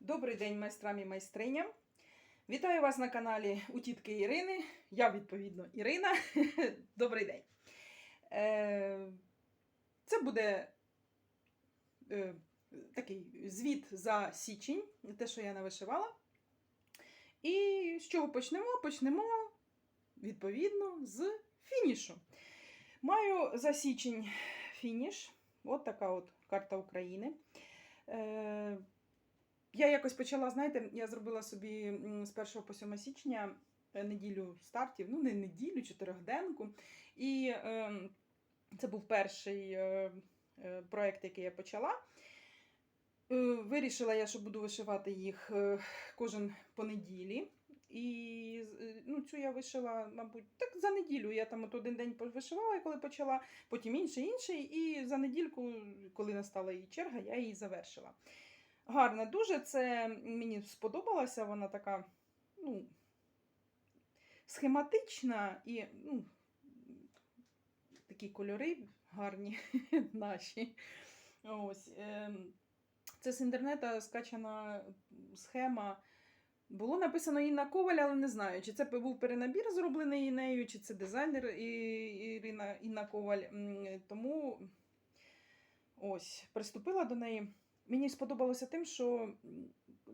Добрий день, майстрам і майстриням. Вітаю вас на каналі у тітки Ірини. Я, відповідно, Ірина. Добрий день. Е, Це буде е, такий звіт за січень, те, що я навишивала. І з чого почнемо? Почнемо, відповідно, з фінішу. Маю за січень фініш. От така от карта України. Я якось почала, знаєте, я зробила собі з 1 по 7 січня е, неділю стартів, ну не неділю, чотирьохденку. І е, це був перший е, е, проєкт, який я почала. Е, вирішила я, що буду вишивати їх е, кожен понеділі. І ну, цю я вишила, мабуть, так за неділю. Я там от один день вишивала, коли почала, потім інший, інший. І за недільку, коли настала її черга, я її завершила. Гарна дуже, це мені сподобалася, вона така, ну, схематична і ну, такі кольори гарні наші. Ось. ем, Це з інтернету скачана схема. Було написано Інна Коваль, але не знаю, чи це був перенабір зроблений нею, чи це дизайнер Ірина Інна Коваль. Тому ось, приступила до неї. Мені сподобалося тим, що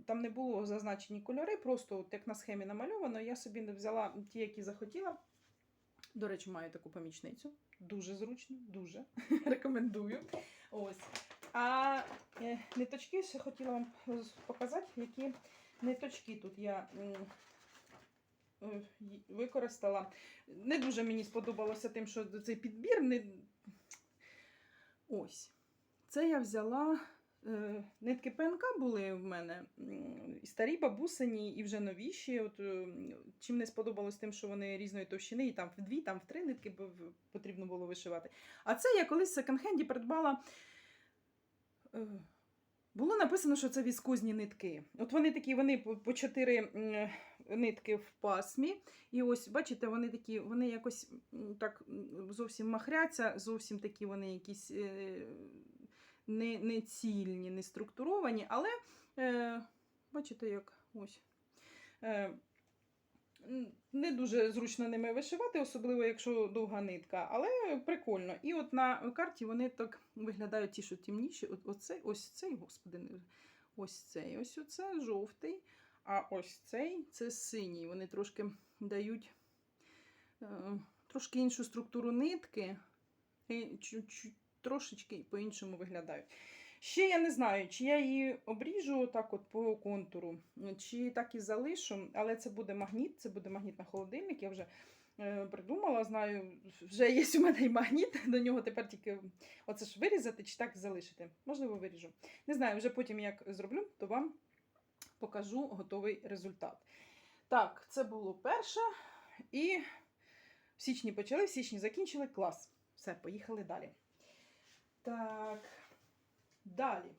там не було зазначені кольори, просто от як на схемі намальовано. Я собі не взяла ті, які захотіла. До речі, маю таку помічницю. Дуже зручно, дуже рекомендую. Ось. А е, ниточки ще хотіла вам показати, які ниточки тут я е, використала. Не дуже мені сподобалося тим, що цей підбір не. Ось. Це я взяла. Е, Нитки ПНК були в мене і старі бабусині, і вже новіші. От, е, чим не сподобалось тим, що вони різної товщини, і там в дві, там в три нитки потрібно було вишивати. А це я колись в секонд-хенді придбала. е, Було написано, що це віскозні нитки. От вони такі, вони по чотири нитки в пасмі. І ось, бачите, вони такі, вони якось так зовсім махряться, зовсім такі вони якісь не, не цільні, не структуровані, але е, бачите, як ось. Е, не дуже зручно ними вишивати, особливо якщо довга нитка, але прикольно. І от на карті вони так виглядають ті, що темніші. От, оцей, ось цей, господи, ось цей, ось оце жовтий, а ось цей це синій. Вони трошки дають е, трошки іншу структуру нитки, і чуть-чуть трошечки по-іншому виглядають. Ще я не знаю, чи я її обріжу так от по контуру, чи так і залишу, але це буде магніт, це буде магніт на холодильник. Я вже е, придумала, знаю, вже є у мене і магніт, до нього тепер тільки оце ж вирізати чи так залишити. Можливо, виріжу. Не знаю, вже потім як зроблю, то вам покажу готовий результат. Так, це було перше. І в січні почали, в січні закінчили. Клас. Все, поїхали далі. Так. Далі.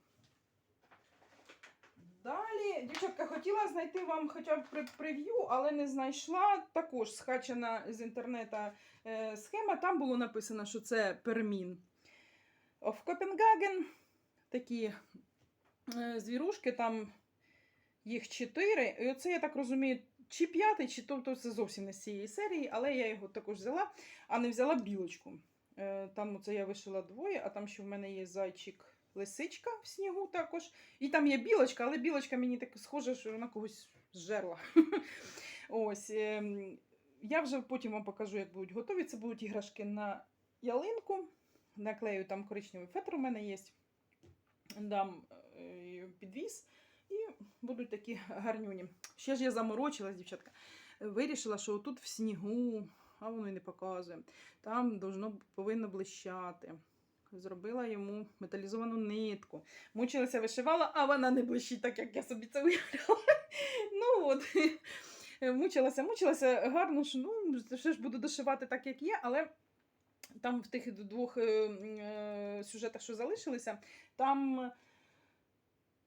Далі, дівчатка, хотіла знайти вам хоча б прев'ю, але не знайшла. Також скачана з інтернету е, схема. Там було написано, що це пермін. В Копенгаген такі е, звірушки, там їх чотири. І оце, я так розумію, чи п'ятий, чи тобто це зовсім не з цієї серії, але я його також взяла, а не взяла білочку. Е, Там оце я вишила двоє, а там ще в мене є зайчик. Лисичка в снігу також. І там є білочка, але білочка мені так схожа, що вона когось зжерла. Ось. ем, Я вже потім вам покажу, як будуть готові. Це будуть іграшки на ялинку. Наклею там коричневий фетр у мене є. Дам е, підвіз. І будуть такі гарнюні. Ще ж я заморочилась, дівчатка. Вирішила, що тут в снігу, а воно і не показує. Там должно, повинно блищати. Зробила йому металізовану нитку. Мучилася, вишивала, а вона не блищить так, як я собі це уявляла. Ну от. Мучилася, мучилася гарно, що ну, все ж буду дошивати так, як є, але там в тих двох е, е, сюжетах, що залишилися, там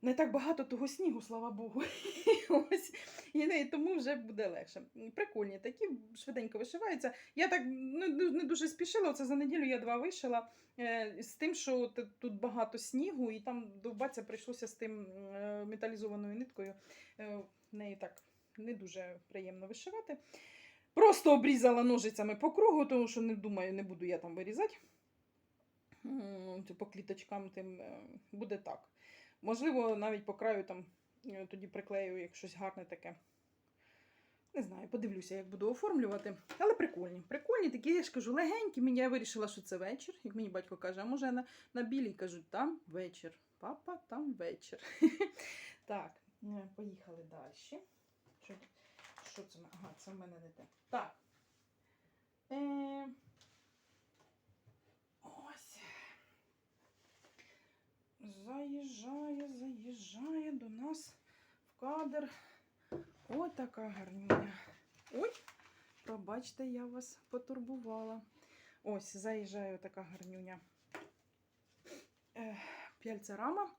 не так багато того снігу, слава Богу. Ось. І не- тому вже буде легше. Прикольні такі, швиденько вишиваються. Я так не, не дуже спішила. Оце за неділю я два вишила. Е, з тим, що тут багато снігу, і там довбатися прийшлося з тим е, металізованою ниткою. Е, нею так не дуже приємно вишивати. Просто обрізала ножицями по кругу, тому що не думаю, не буду я там вирізати. По кліточкам тим буде так. Можливо, навіть по краю там е, тоді приклею як щось гарне таке. Не знаю, подивлюся, як буду оформлювати. Але прикольні. Прикольні, такі, я ж кажу, легенькі. Мені я вирішила, що це вечір. Як мені батько каже, а може на, на білій кажуть, там вечір. Папа, там вечір. так, е, поїхали далі. Що, це? Ага, це в мене не те. Так. Е, ось. Заїжджає, заїжджає до нас в кадр. Ой, така гарнюня. Ой, пробачте, я вас потурбувала. Ось, заїжджає така гарнюня. Е, П'яльцерама.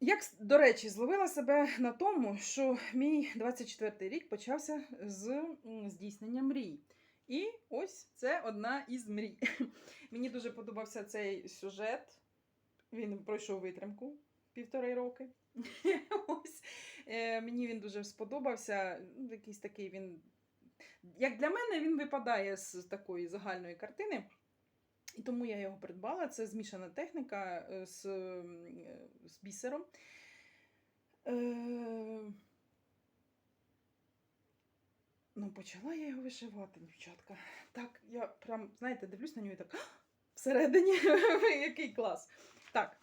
Як, до речі, зловила себе на тому, що мій 24-й рік почався з здійснення мрій. І ось це одна із мрій. Мені дуже подобався цей сюжет. Він пройшов витримку півтори роки. Ось. Е, мені він дуже сподобався. Ну, Якийсь такий він. Як для мене, він випадає з такої загальної картини. І тому я його придбала. Це змішана техніка е, з, е, з бісером. Е, Ну, почала я його вишивати, дівчатка. Так, я прям, знаєте, дивлюсь на нього і так всередині, який клас. Так,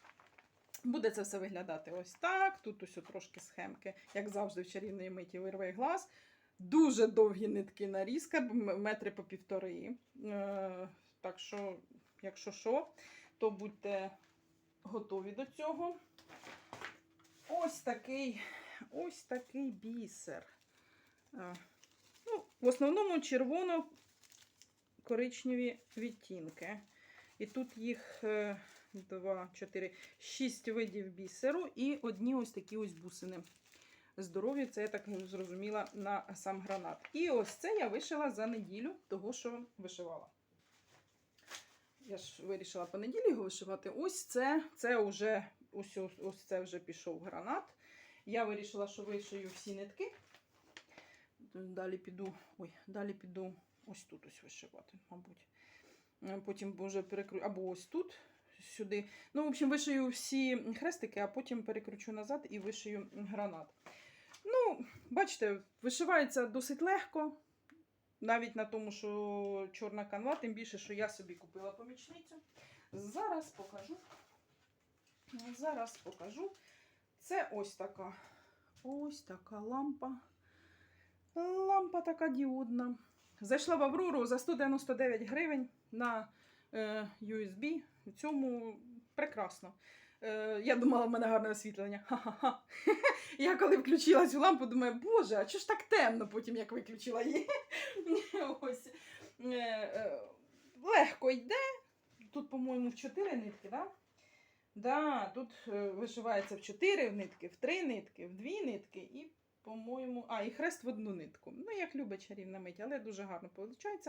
буде це все виглядати ось так. Тут ось трошки схемки, як завжди, в чарівної миті вирве глаз. Дуже довгі нитки нарізка, метри по півтори. Е, так що, якщо що, то будьте готові до цього. Ось такий, ось такий бісер. Е, Ну, в основному червоно-коричневі відтінки. І тут їх 2, 4, 6 видів бісеру і одні ось такі ось бусини. Здорові, це я так зрозуміла на сам гранат. І ось це я вишила за неділю того, що вишивала. Я ж вирішила по неділі його вишивати. Ось це, це вже, ось, ось, це вже пішов гранат. Я вирішила, що вишию всі нитки. Далі піду, ой, далі піду ось тут ось вишивати, мабуть. Потім вже перекрию, або ось тут, сюди. Ну, в общем, вишию всі хрестики, а потім перекручу назад і вишию гранат. Ну, бачите, вишивається досить легко. Навіть на тому, що чорна канва, тим більше, що я собі купила помічницю. Зараз покажу. Зараз покажу. Це ось така. Ось така лампа. Лампа така діодна. Зайшла в Аврору за 199 гривень на е, USB. В цьому прекрасно. Е, я думала, в мене гарне освітлення. Ха-ха-ха. Я коли включила цю лампу, думаю, боже, а чого ж так темно потім, як виключила її? Ось. Е, е, легко йде. Тут, по-моєму, в 4 нитки, так? Да? Тут е, вишивається в 4 нитки, в 3 нитки, в 2 нитки і по-моєму, а, і хрест в одну нитку. Ну, як любить чарівна мить, але дуже гарно виходить.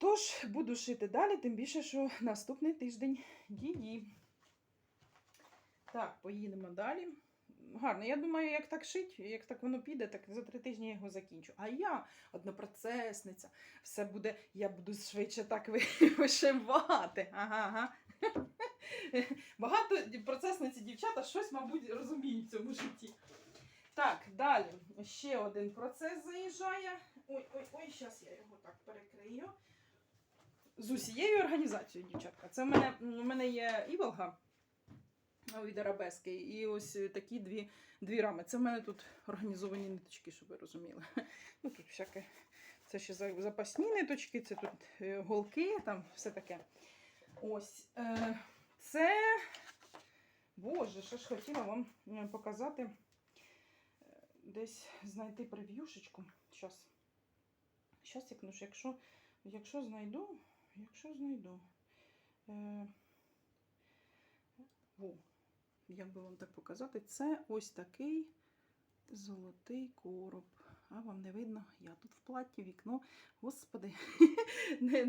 Тож, буду шити далі, тим більше, що наступний тиждень дії. Так, поїдемо далі. Гарно, я думаю, як так шить, як так воно піде, так за три тижні я його закінчу. А я однопроцесниця, все буде, я буду швидше так вишивати. Ага, ага. Багато процесниці дівчата щось, мабуть, розуміють в цьому житті. Так, далі. Ще один процес заїжджає. Ой, ой, ой, зараз я його так перекрию. З усією організацією, дівчатка. Це в мене, в мене є іволга від арабески. І ось такі дві, дві рами. Це в мене тут організовані ниточки, щоб ви розуміли. Ну, тут всяке. Це ще запасні ниточки, це тут е, голки, там все таке. Ось. Е, це. Боже, що ж хотіла вам е, показати. Десь знайти прев'юшечку. Щас. Щас, якщо, якщо знайду, якщо знайду. Е, во. як би вам так показати, це ось такий золотий короб. А вам не видно? Я тут в платі, вікно. Господи, не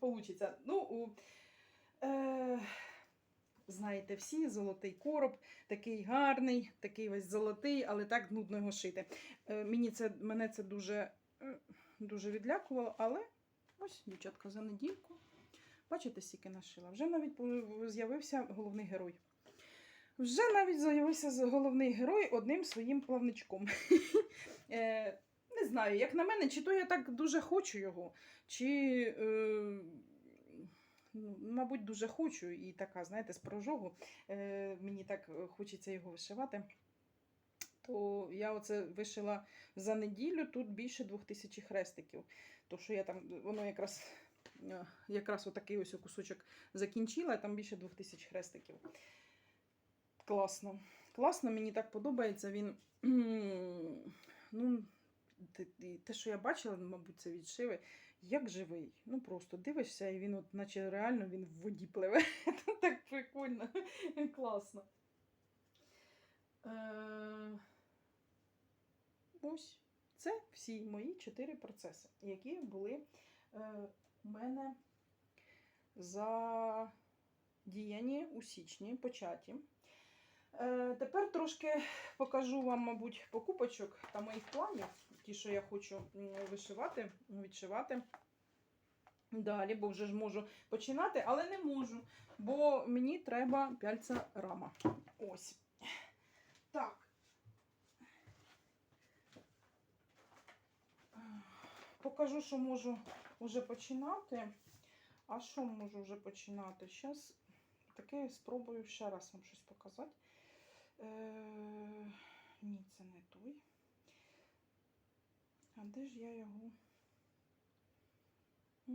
вийде. Ну, е, знаєте, всі золотий короб, такий гарний, такий весь золотий, але так нудно його шити. Е, мені це, мене це дуже, е, дуже відлякувало, але ось, дівчатка, за недільку. Бачите, стільки нашила. Вже навіть з'явився головний герой. Вже навіть з'явився головний герой одним своїм плавничком. Е, Не знаю, як на мене, чи то я так дуже хочу його, чи, е, ну, мабуть, дуже хочу і така, знаєте, з прожогу. Е, Мені так хочеться його вишивати. То я оце вишила за неділю, тут більше двох тисяч хрестиків. То що я там, воно якраз, е, якраз отакий ось кусочок закінчила, там більше двох тисяч хрестиків. Класно. Класно, мені так подобається. Він. Ну, те, що я бачила, мабуть, це відшиви, як живий. Ну просто дивишся, і він, от, наче реально він в воді пливе. так прикольно, класно. Е... Ось. Це всі мої чотири процеси, які були е, у мене задіяні у січні, початі. Е, тепер трошки покажу вам, мабуть, покупочок та моїх планів, ті, що я хочу вишивати, відшивати. Далі, бо вже ж можу починати, але не можу, бо мені треба пяльця рама. Ось. Так. Покажу, що можу вже починати. А що можу вже починати? Зараз таке спробую ще раз вам щось показати. Е, ні, це не той. А де ж я його? Е,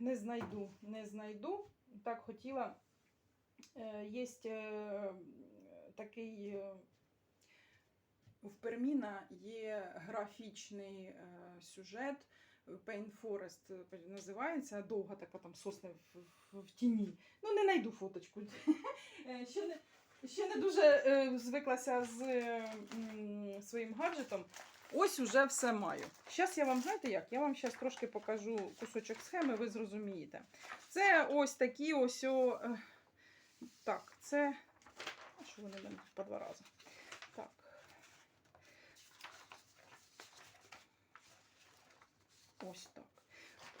Не знайду, не знайду. Так хотіла. Є такий е, в Перміна є графічний е, сюжет. Pain Forest е, називається, довга така там сосна в, в, в тіні. Ну, не знайду фоточку. Е, ще, не, ще не дуже е, звиклася з е, м, своїм гаджетом. Ось уже все маю. Зараз я вам, знаєте як? Я вам зараз трошки покажу кусочок схеми, ви зрозумієте. Це ось такі ось. О, е, так, це. Що вони мене по два рази? Так. Ось так.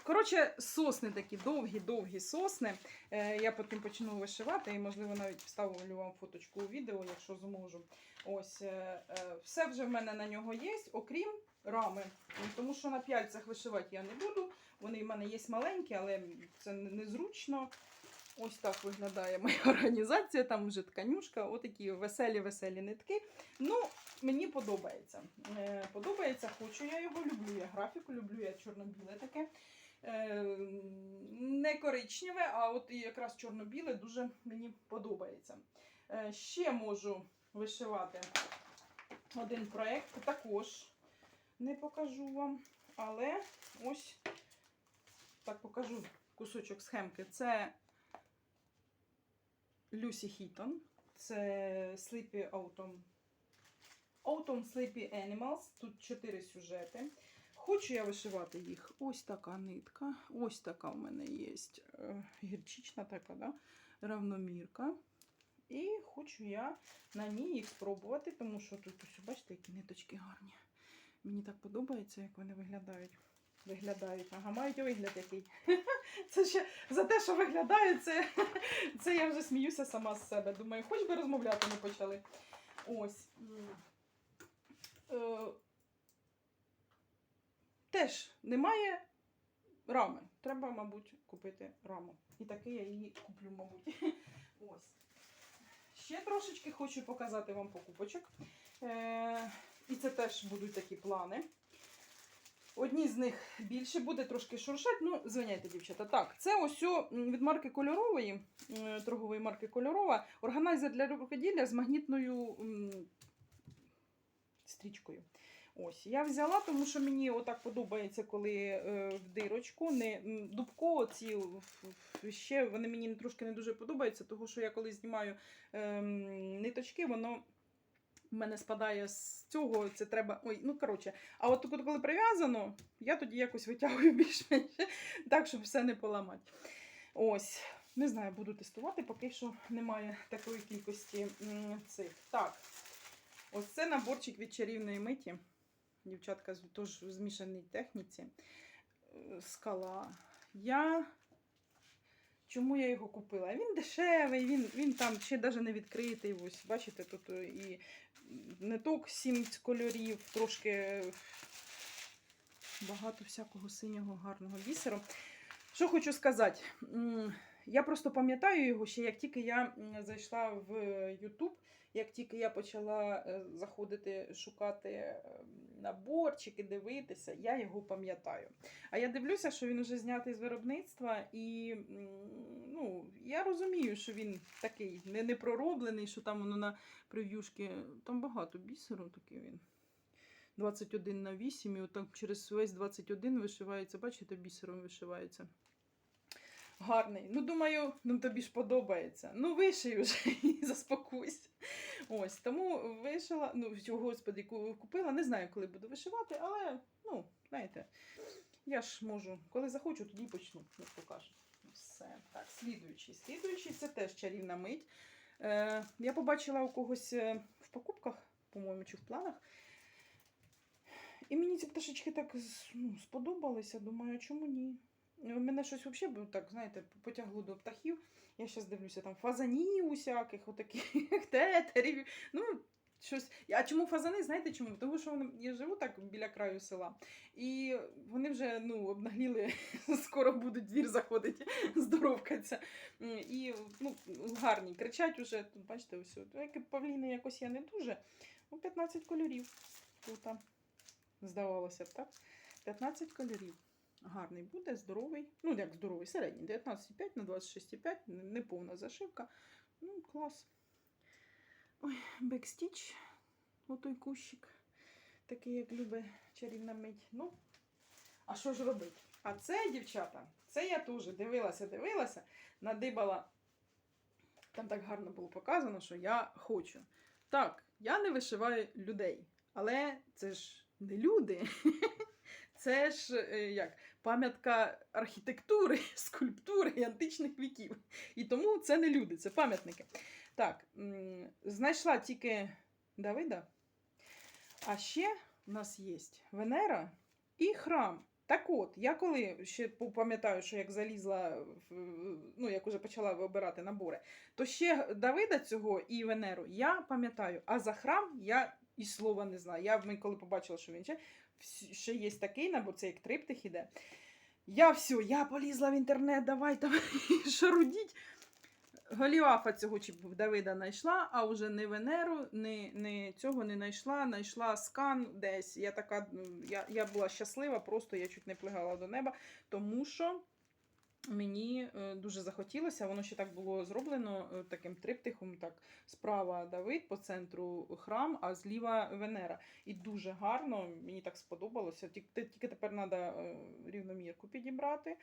Коротше, сосни такі довгі-довгі сосни. Е, я потім почну вишивати і, можливо, навіть вставлю вам фоточку у відео, якщо зможу. Ось, е, е, все вже в мене на нього є, окрім рами. Тому що на п'яльцях вишивати я не буду. Вони в мене є маленькі, але це не- незручно. Ось так виглядає моя організація. Там вже тканюшка, отакі веселі-веселі нитки. Ну, мені подобається. Е, подобається, хочу я його, люблю я графіку, люблю я чорно-біле таке. Е, не коричневе, а от якраз чорно-біле дуже мені подобається. Е, ще можу вишивати один проєкт, також не покажу вам, але ось так покажу кусочок схемки. Це Люсі Хітон. Це Sleepy Autumn. Autumn Sleepy Animals. Тут чотири сюжети. Хочу я вишивати їх. Ось така нитка. Ось така в мене є е, гірчична така, да? равномірка. І хочу я на ній їх спробувати, тому що тут ось, бачите, які ниточки гарні. Мені так подобається, як вони виглядають. Виглядають. Ага, мають вигляд який. Це ще за те, що виглядають, це, це я вже сміюся сама з себе. Думаю, хоч би розмовляти не почали. Ось. Е, Теж немає рами. Треба, мабуть, купити раму. І таки я її куплю, мабуть. Ось. Ще трошечки хочу показати вам покупочок. Е, і це теж будуть такі плани. Одні з них більше буде трошки шуршать. Ну, звиняйте, дівчата. Так, це ось від марки кольорової, торгової марки кольорова, органайзер для рукоділля з магнітною стрічкою. Ось, я взяла, тому що мені отак подобається, коли е, в дирочку, не дубко, в- ще вони мені трошки не дуже подобаються, тому що я коли знімаю ем, ниточки, воно в мене спадає з цього, це треба. Ой, ну коротше. А от коли прив'язано, я тоді якось витягую більш-менш так, щоб все не поламати. Ось. Не знаю, буду тестувати, поки що немає такої кількості цих. Так, ось це наборчик від чарівної миті. Дівчатка теж в змішаній техніці. Е, Скала. Я. Чому я його купила? Він дешевий, він, він там ще навіть не відкритий. Ось, бачите, тут е, і ниток 7 кольорів, трошки е, багато всякого синього гарного бісеру. Що хочу сказати? Я просто пам'ятаю його ще, як тільки я зайшла в YouTube, як тільки я почала е, заходити шукати е, наборчики, дивитися, я його пам'ятаю. А я дивлюся, що він вже знятий з виробництва, і ну, я розумію, що він такий не, не пророблений, що там воно на прев'юшки. Там багато бісеру такий він. 21 на 8, і отак через весь 21 вишивається. Бачите, бісером вишивається. Гарний. Ну, думаю, ну тобі ж подобається. Ну, виший вже і заспокойся. Ось, тому вишила, ну, господи, ку- купила. Не знаю, коли буду вишивати, але, ну, знаєте, я ж можу, коли захочу, тоді почну, як то. Все. Так, слідуючий. Слідуючий це теж чарівна мить. Е, я побачила у когось е, в покупках, по-моєму, чи в планах. І мені ці пташечки так ну, сподобалися. Думаю, чому ні? Мене щось взагалі так, знаєте, потягло до птахів. Я зараз дивлюся там фазанів усяких, отаких тетерів. Ну, щось. А чому фазани? Знаєте чому? Тому що вони, я живу так біля краю села. І вони вже ну, обнагліли, скоро будуть двір заходити, здоровкаться. І ну, гарні, кричать уже. Бачите, ось. Як павліни якось я не дуже. Ну, 15 кольорів. Тут, здавалося б, так? 15 кольорів. Гарний буде, здоровий. Ну, як здоровий, середній. 19,5 на 26,5, не- не зашивка. Ну, клас. Ой, бекстіч. Отой кущик. Такий, як любить чарівна мить. Ну, а що ж робити? А це, дівчата, це я теж дивилася, дивилася, надибала. Там так гарно було показано, що я хочу. Так, я не вишиваю людей, але це ж не люди. Це ж е, як пам'ятка архітектури, скульптури і античних віків. І тому це не люди, це пам'ятники. Так, знайшла тільки Давида. А ще в нас є Венера і храм. Так от, я коли ще пам'ятаю, що як залізла, ну як уже почала вибирати набори, то ще Давида цього і Венеру я пам'ятаю, а за храм я і слова не знаю. Я коли побачила, що він ще, ще є такий набор, це як триптих іде. Я все, я полізла в інтернет, давай там шарудіть. Голіафа цього чи Давида знайшла, а вже не Венеру, не, не цього не знайшла, знайшла скан десь. Я така, я, я була щаслива, просто я чуть не плигала до неба, тому що мені е, дуже захотілося. Воно ще так було зроблено е, таким триптихом. Так, справа Давид, по центру храм, а зліва Венера. І дуже гарно, мені так сподобалося. Тільки, тільки тепер треба рівномірку підібрати.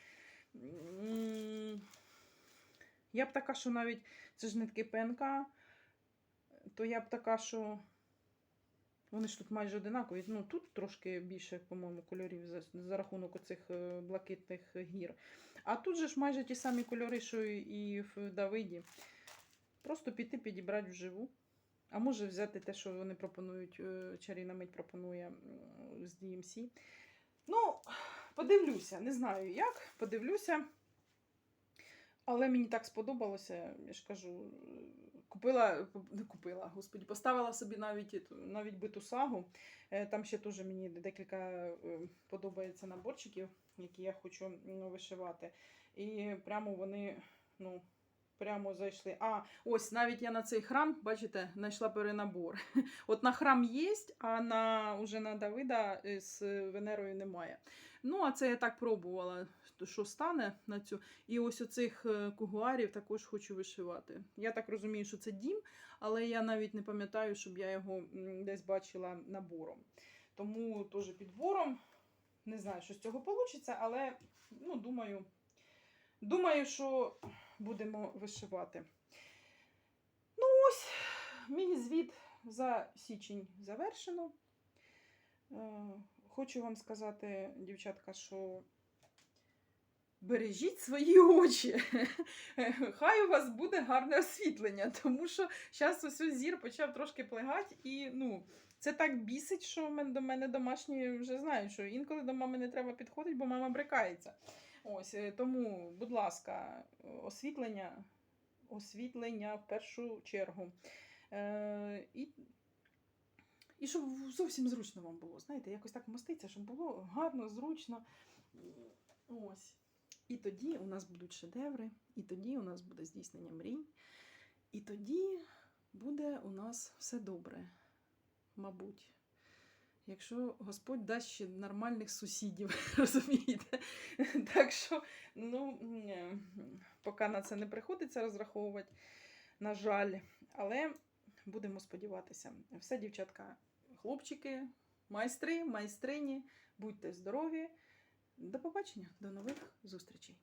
Я б така, що навіть це ж нитки ПНК, то я б така, що вони ж тут майже одинакові. Ну тут трошки більше, по-моєму, кольорів за, за рахунок оцих е, блакитних гір. А тут же ж майже ті самі кольори, що і в Давиді. Просто піти підібрати вживу. А може взяти те, що вони пропонують, е, чарівна мить пропонує з DMC. Ну, подивлюся, не знаю як, подивлюся. Але мені так сподобалося, я ж кажу, купила, не купила, господі, поставила собі навіть, навіть биту сагу. Е, Там ще теж мені декілька е, подобається наборчиків, які я хочу вишивати. І прямо вони, ну, прямо зайшли. А, ось навіть я на цей храм, бачите, знайшла перенабор. От на храм є, а на, уже на Давида е, з Венерою немає. Ну, а це я так пробувала, що стане на цю. І ось оцих е, кугуарів також хочу вишивати. Я так розумію, що це дім, але я навіть не пам'ятаю, щоб я його десь бачила набором. Тому теж підбором. Не знаю, що з цього вийде, але ну, думаю, думаю, що будемо вишивати. Ну, ось, мій звіт за січень завершено. Е, Хочу вам сказати, дівчатка, що бережіть свої очі. Хай у вас буде гарне освітлення, тому що зараз ось зір почав трошки плегати, і ну, це так бісить, що до мене домашні вже знають, що інколи до мами не треба підходити, бо мама брикається. Ось, е, тому, будь ласка, освітлення, освітлення в першу чергу. Е, і, і щоб зовсім зручно вам було. Знаєте, якось так моститься, щоб було гарно, зручно. Ось. І тоді у нас будуть шедеври, і тоді у нас буде здійснення мрій, і тоді буде у нас все добре, мабуть. Якщо Господь дасть ще нормальних сусідів, розумієте? Так що, ну, е, поки на це не приходиться розраховувати, на жаль, але будемо сподіватися. Все, дівчатка, хлопчики, майстри, майстрині, будьте здорові. До побачення, до нових зустрічей.